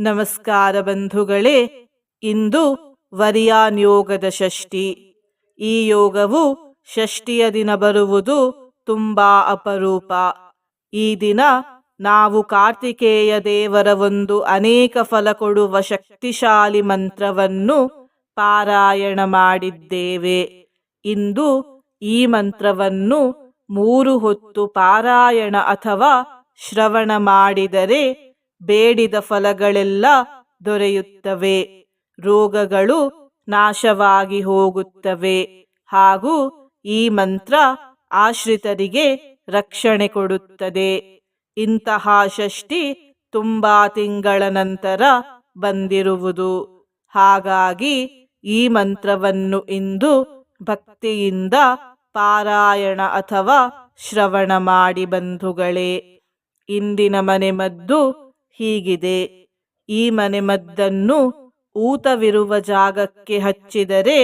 ನಮಸ್ಕಾರ ಬಂಧುಗಳೇ, ಇಂದು ವರಿಯಾನ್ ಯೋಗದ ಷಷ್ಠಿ. ಈ ಯೋಗವು ಷಷ್ಠಿಯ ದಿನ ಬರುವುದು ತುಂಬಾ ಅಪರೂಪ. ಈ ದಿನ ನಾವು ಕಾರ್ತಿಕೇಯ ದೇವರ ಒಂದು ಅನೇಕ ಫಲ ಕೊಡುವ ಶಕ್ತಿಶಾಲಿ ಮಂತ್ರವನ್ನು ಪಾರಾಯಣ ಮಾಡಿದ್ದೇವೆ. ಇಂದು ಈ ಮಂತ್ರವನ್ನು ಮೂರು ಹೊತ್ತು ಪಾರಾಯಣ ಅಥವಾ ಶ್ರವಣ ಮಾಡಿದರೆ ಬೇಡಿದ ಫಲಗಳೆಲ್ಲ ದೊರೆಯುತ್ತವೆ. ರೋಗಗಳು ನಾಶವಾಗಿ ಹೋಗುತ್ತವೆ. ಹಾಗೂ ಈ ಮಂತ್ರ ಆಶ್ರಿತರಿಗೆ ರಕ್ಷಣೆ ಕೊಡುತ್ತದೆ. ಇಂತಹ ಷಷ್ಠಿ ತುಂಬಾ ತಿಂಗಳ ನಂತರ ಬಂದಿರುವುದು. ಹಾಗಾಗಿ ಈ ಮಂತ್ರವನ್ನು ಇಂದು ಭಕ್ತಿಯಿಂದ ಪಾರಾಯಣ ಅಥವಾ ಶ್ರವಣ ಮಾಡಿ ಬಂಧುಗಳೇ. ಇಂದಿನ ಮನೆಮದ್ದು ಹೀಗಿದೆ. ಈ ಮನೆಮದ್ದನ್ನು ಊತವಿರುವ ಜಾಗಕ್ಕೆ ಹಚ್ಚಿದರೆ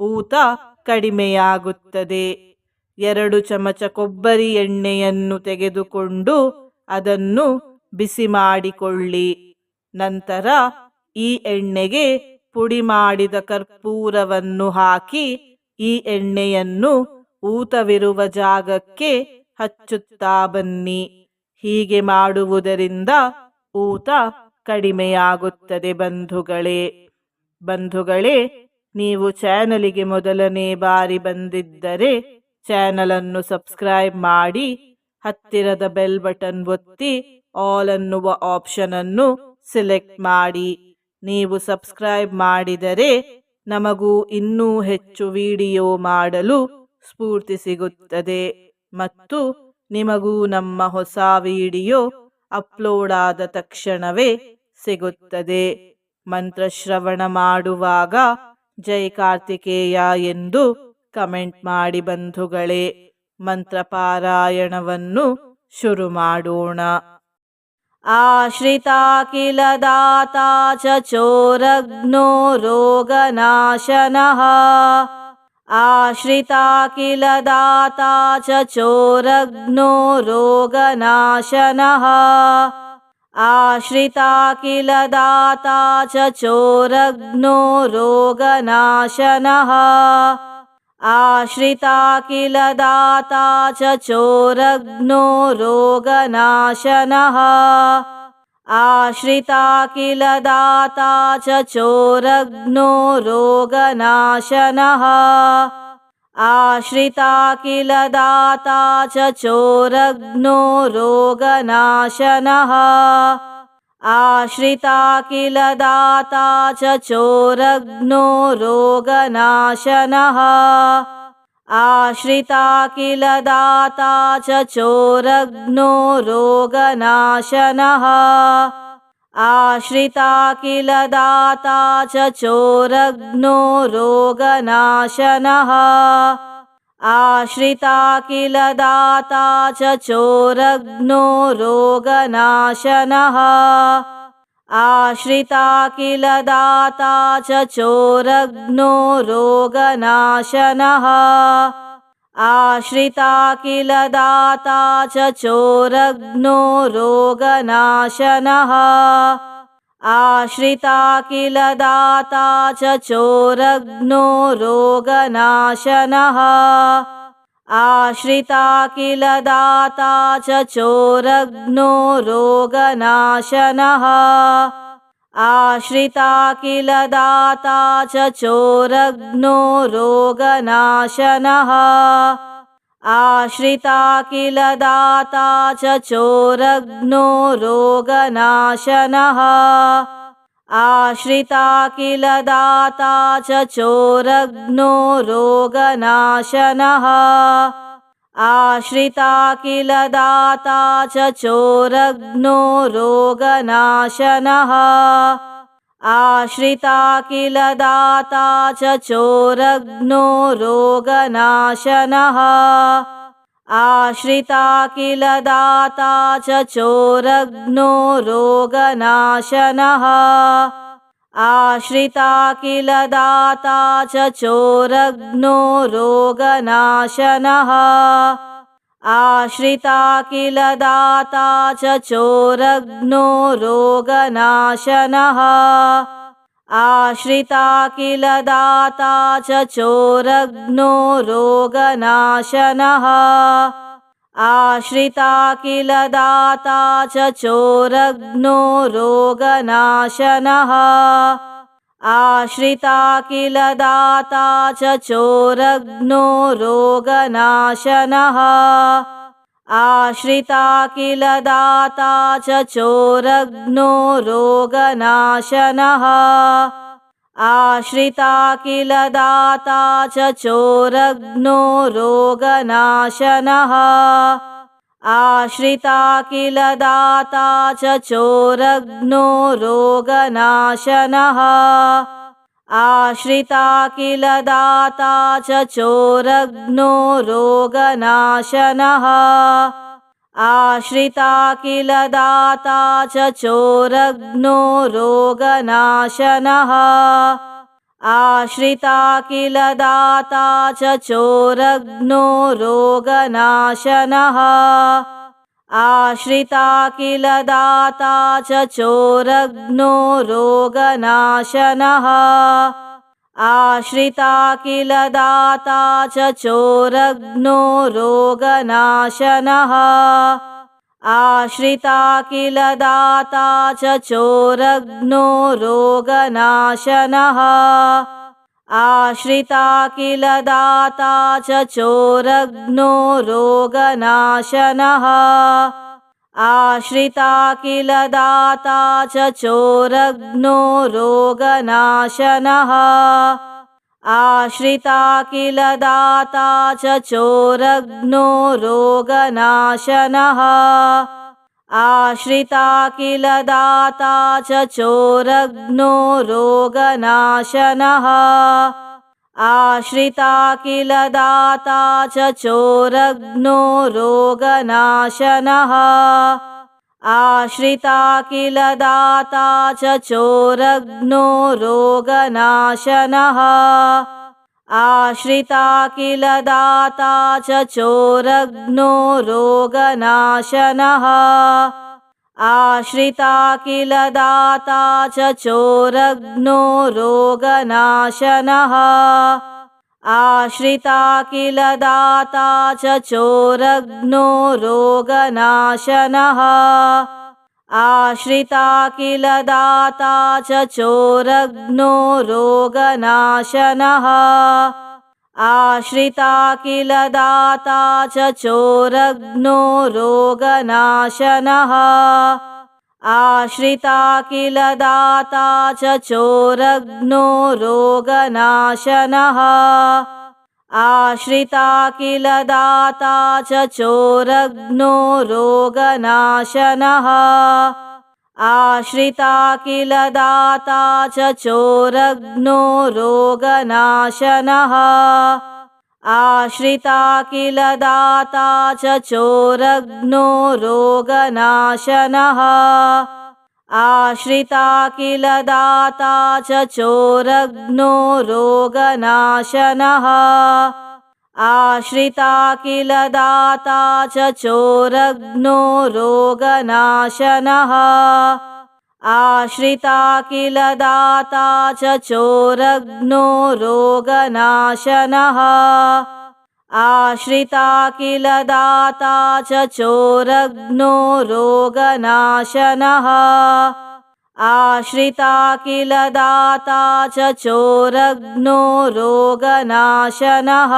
ಊತ ಕಡಿಮೆಯಾಗುತ್ತದೆ. ಎರಡು ಚಮಚ ಕೊಬ್ಬರಿ ಎಣ್ಣೆಯನ್ನು ತೆಗೆದುಕೊಂಡು ಅದನ್ನು ಬಿಸಿ ಮಾಡಿಕೊಳ್ಳಿ. ನಂತರ ಈ ಎಣ್ಣೆಗೆ ಪುಡಿ ಮಾಡಿದ ಕರ್ಪೂರವನ್ನು ಹಾಕಿ ಈ ಎಣ್ಣೆಯನ್ನು ಊತವಿರುವ ಜಾಗಕ್ಕೆ ಹಚ್ಚುತ್ತಾ ಬನ್ನಿ. ಹೀಗೆ ಮಾಡುವುದರಿಂದ ಊತ ಕಡಿಮೆಯಾಗುತ್ತದೆ ಬಂಧುಗಳೇ. ಬಂಧುಗಳೇ, ನೀವು ಚಾನಲಿಗೆ ಮೊದಲನೇ ಬಾರಿ ಬಂದಿದ್ದರೆ ಚಾನಲನ್ನು ಸಬ್ಸ್ಕ್ರೈಬ್ ಮಾಡಿ, ಹತ್ತಿರದ ಬೆಲ್ ಬಟನ್ ಒತ್ತಿ ಆಲ್ ಅನ್ನುವ ಆಪ್ಷನ್ ಅನ್ನು ಸೆಲೆಕ್ಟ್ ಮಾಡಿ. ನೀವು ಸಬ್ಸ್ಕ್ರೈಬ್ ಮಾಡಿದರೆ ನಮಗೂ ಇನ್ನೂ ಹೆಚ್ಚು ವಿಡಿಯೋ ಮಾಡಲು ಸ್ಫೂರ್ತಿ ಸಿಗುತ್ತದೆ. ಮತ್ತು ನಿಮಗೂ ನಮ್ಮ ಹೊಸ ವಿಡಿಯೋ ಅಪ್ಲೋಡ್ ಆದ ತಕ್ಷಣವೇ ಸಿಗುತ್ತದೆ. ಮಂತ್ರಶ್ರವಣ ಮಾಡುವಾಗ, ಜೈ ಕಾರ್ತಿಕೇಯ ಎಂದು ಕಮೆಂಟ್ ಮಾಡಿ ಬಂಧುಗಳೇ, ಮಂತ್ರಪಾರಾಯಣವನ್ನು ಶುರು ಮಾಡೋಣ. ಆಶ್ರಿತಾಕಿಲ ದಾತಾ ಚೋರಗ್ನೋ ರೋಗನಾಶನಃ आश्रिता किल दाता च चोरग्नो रोगनाशनः। आश्रिता किल दाता च चोरग्नो रोगनाशनः। आश्रिता किल दाता च चोरग्नो रोगनाशनः आश्रिता किल दाता च चोरग्नो रोगनाशनः। आश्रिता किल दाता च चोरग्नो रोगनाशनः। आश्रिता किल दाता च चोरग्नो रोगनाशनः आश्रिता किल दाता च चोरग्नो रोगनाशनः। आश्रिता किल दाता च चोरग्नो रोगनाशनः। आश्रिता किल दाता च चोरग्नो रोगनाशनः आश्रिता किल दाता च चोरग्नो रोगनाशनः। आश्रिता किल दाता च चोरग्नो रोगनाशनः। आश्रिता किल दाता च चोरग्नो रोगनाशनः आश्रिता किल दाता च चोरग्नो रोगनाशनः। आश्रिता किल दाता च चोरग्नो रोगनाशनः। आश्रिता किल दाता च चोरग्नो रोगनाशनः आश्रिता किल दाता च चोरग्नो रोगनाशनः। आश्रिता किल दाता च चोरग्नो रोगनाशनः। आश्रिता किल दाता च चोरग्नो रोगनाशनः आश्रिता किल दाता च चोरग्नो रोगनाशनः। आश्रिता किल दाता च चोरग्नो रोगनाशनः। आश्रिता किल दाता च चोरग्नो रोगनाशनः आश्रिता किल दाता च चोरग्नो रोगनाशनः। आश्रिता किल दाता च चोरग्नो रोगनाशनः। आश्रिता किल दाता च चोरग्नो रोगनाशनः आश्रिता किल दाता च चोरग्नो रोगनाशनः। आश्रिता किल दाता च चोरग्नो रोगनाशनः। आश्रिता किल दाता च चोरग्नो रोगनाशनः आश्रिता किल दाता च चोरग्नो रोगनाशनः। आश्रिता किल दाता च चोरग्नो रोगनाशनः। आश्रिता किल दाता च चोरग्नो रोगनाशनः आश्रिता किल दाता च चोरग्नो रोगनाशनः। आश्रिता किल दाता च चोरग्नो रोगनाशनः। आश्रिता किल दाता च चोरग्नो रोगनाशनः आश्रिता किल दाता च चोरग्नो रोगनाशनः। आश्रिता किल दाता च चोरग्नो रोगनाशनः। आश्रिता किल दाता च चोरग्नो रोगनाशनः आश्रिता किल दाता च चोरग्नो रोगनाशनः। आश्रिता किल दाता च चोरग्नो रोगनाशनः। आश्रिता किल दाता च चोरग्नो रोगनाशनः आश्रिता किल दाता च चोरग्नो रोगनाशनः। आश्रिता किल दाता च चोरग्नो रोगनाशनः। आश्रिता किल दाता च चोरग्नो रोगनाशनः आश्रिता किल दाता च चोरग्नो रोगनाशनः। आश्रिता किल दाता च चोरग्नो रोगनाशनः। आश्रिता किल दाता च चोरग्नो रोगनाशनः आश्रिता किल दाता च चोरग्नो रोगनाशनः। आश्रिता किल दाता च चोरग्नो रोगनाशनः। आश्रिता किल दाता च चोरग्नो रोगनाशनः आश्रिता किल दाता च चोरग्नो रोगनाशनः। आश्रिता किल दाता च चोरग्नो रोगनाशनः। आश्रिता किल दाता च चोरग्नो रोगनाशनः आश्रिता किल दाता च चोरग्नो रोगनाशनः। आश्रिता किल दाता च चोरग्नो रोगनाशनः।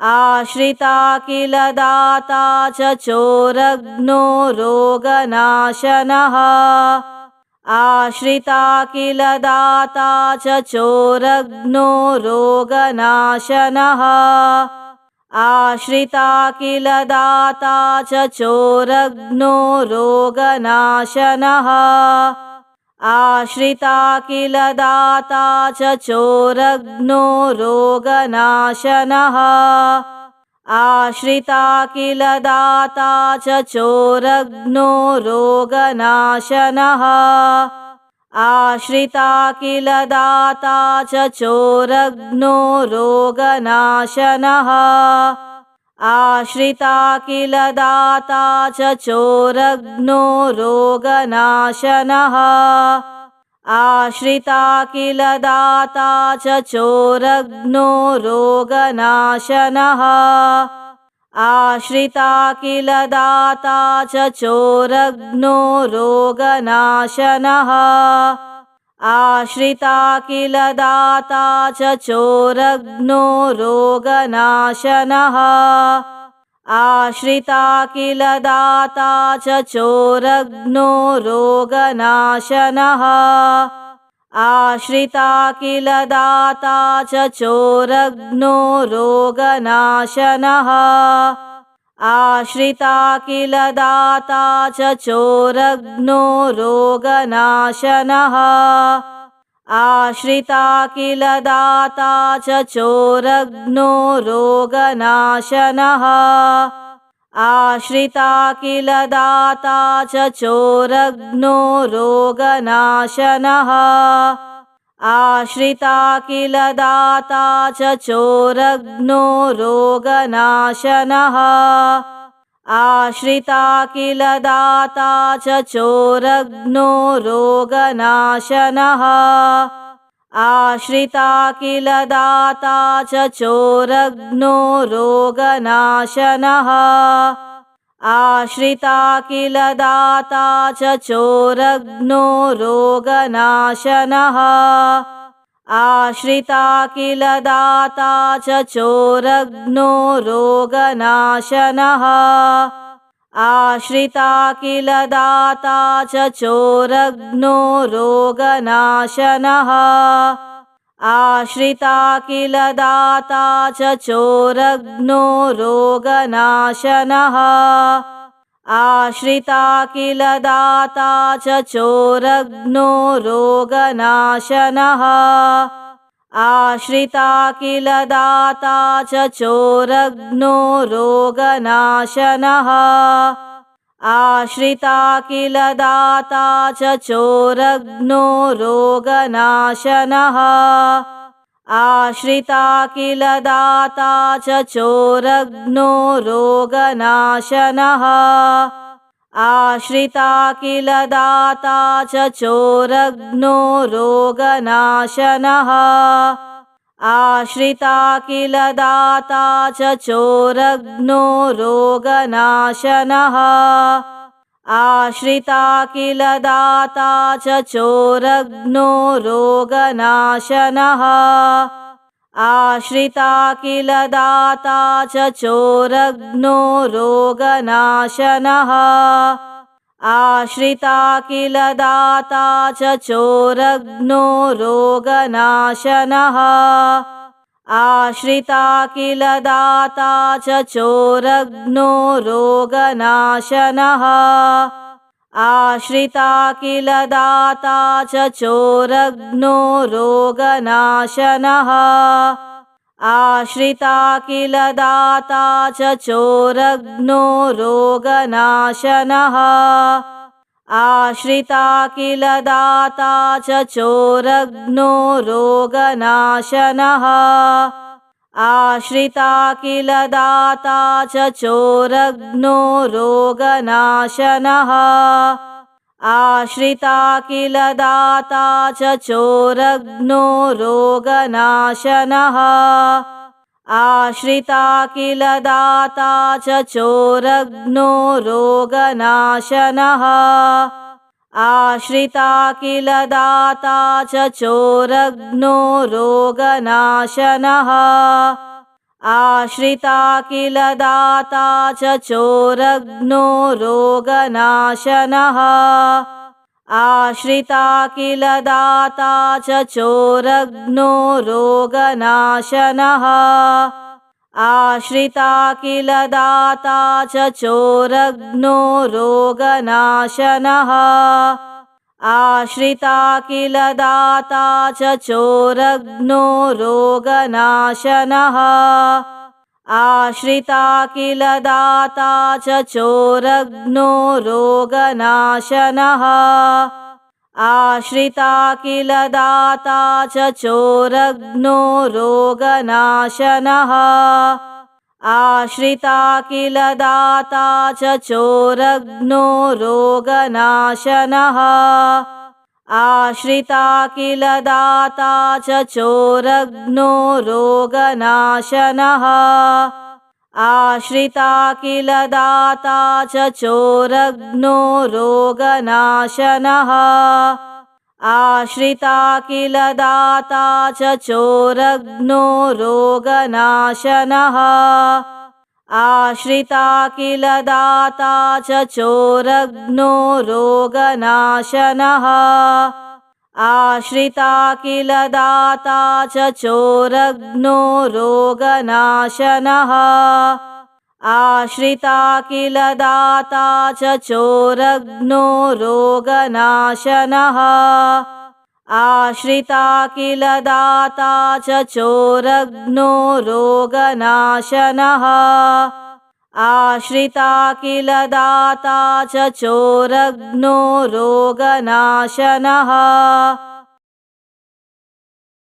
आश्रिता किल दाता च चोरग्नो रोगनाशनः आश्रिता किल दाता च चोरग्नो रोगनाशनः। आश्रिता किल दाता च चोरग्नो रोगनाशनः। आश्रिता किल दाता च चोरग्नो रोगनाशनः आश्रिता किल दाता च चोरग्नो रोगनाशनः। आश्रिता किल दाता च चोरग्नो रोगनाशनः। आश्रिता किल दाता च चोरग्नो रोगनाशनः आश्रिता किल दाता च चोरग्नो रोगनाशनः। आश्रिता किल दाता च चोरग्नो रोगनाशनः। आश्रिता किल दाता च चोरग्नो रोगनाशनः आश्रिता किल दाता च चोरग्नो रोगनाशनः। आश्रिता किल दाता च चोरग्नो रोगनाशनः। आश्रिता किल दाता च चोरग्नो रोगनाशनः आश्रिता किल दाता च चोरग्नो रोगनाशनः। आश्रिता किल दाता च चोरग्नो रोगनाशनः। आश्रिता किल दाता च चोरग्नो रोगनाशनः आश्रिता किल दाता च चोरग्नो रोगनाशनः। आश्रिता किल दाता च चोरग्नो रोगनाशनः। आश्रिता किल दाता च चोरग्नो रोगनाशनः आश्रिता किल दाता च चोरग्नो रोगनाशनः। आश्रिता किल दाता च चोरग्नो आश्रिता किल दाता च चोरग्नो रोगनाशनः आश्रिता किल दाता च चोरग्नो रोगनाशनः। आश्रिता किल दाता च चोरग्नो रोगनाशनः। आश्रिता किल दाता च चोरग्नो रोगनाशनः आश्रिता किल दाता च चोरग्नो रोगनाशनः। आश्रिता किल दाता च चोरग्नो रोगनाशनः। आश्रिता किल दाता च चोरग्नो रोगनाशनः आश्रिता किल दाता च चोरग्नो रोगनाशनः। आश्रिता किल दाता च चोरग्नो रोगनाशनः। आश्रिता किल दाता च चोरग्नो रोगनाशनः। आश्रिता किल दाता च चोरग्नो रोगनाशनः। आश्रिता किल दाता च चोरग्नो रोगनाशनः। आश्रिता किल दाता च चोरग्नो रोगनाशनः आश्रिता किल दाता च चोरग्नो रोगनाशनः। आश्रिता किल दाता च चोरग्नो आश्रिता किल दाता च चोरग्नो रोगनाशनः आश्रिता किल दाता च चोरग्नो रोगनाशनः। आश्रिता किल दाता च चोरग्नो रोगनाशनः। आश्रिता किल दाता च चोरग्नो रोगनाशनः आश्रिता किल दाता च चोरग्नो रोगनाशनः। आश्रिता किल दाता च चोरग्नो आश्रिता किल दाता च चोरग्नो रोगनाशनः आश्रिता किल दाता च चोरग्नो रोगनाशनः। आश्रिता किल दाता च चोरग्नो रोगनाशनः। आश्रिता किल दाता च चोरग्नो रोगनाशनः आश्रिता किल दाता च चोरग्नो रोगनाशनः। आश्रिता किल दाता च चोरग्नो आश्रिता किल दाता च चोरग्नो रोगनाशनः आश्रिता किल दाता च चोरग्नो रोगनाशनः। आश्रिता किल दाता च चोरग्नो रोगनाशनः। आश्रिता किल दाता च चोरग्नो रोगनाशनः आश्रिता किल दाता च चोरग्नो रोगनाशनः। आश्रिता किल दाता च चोरग्नो रोगनाशनः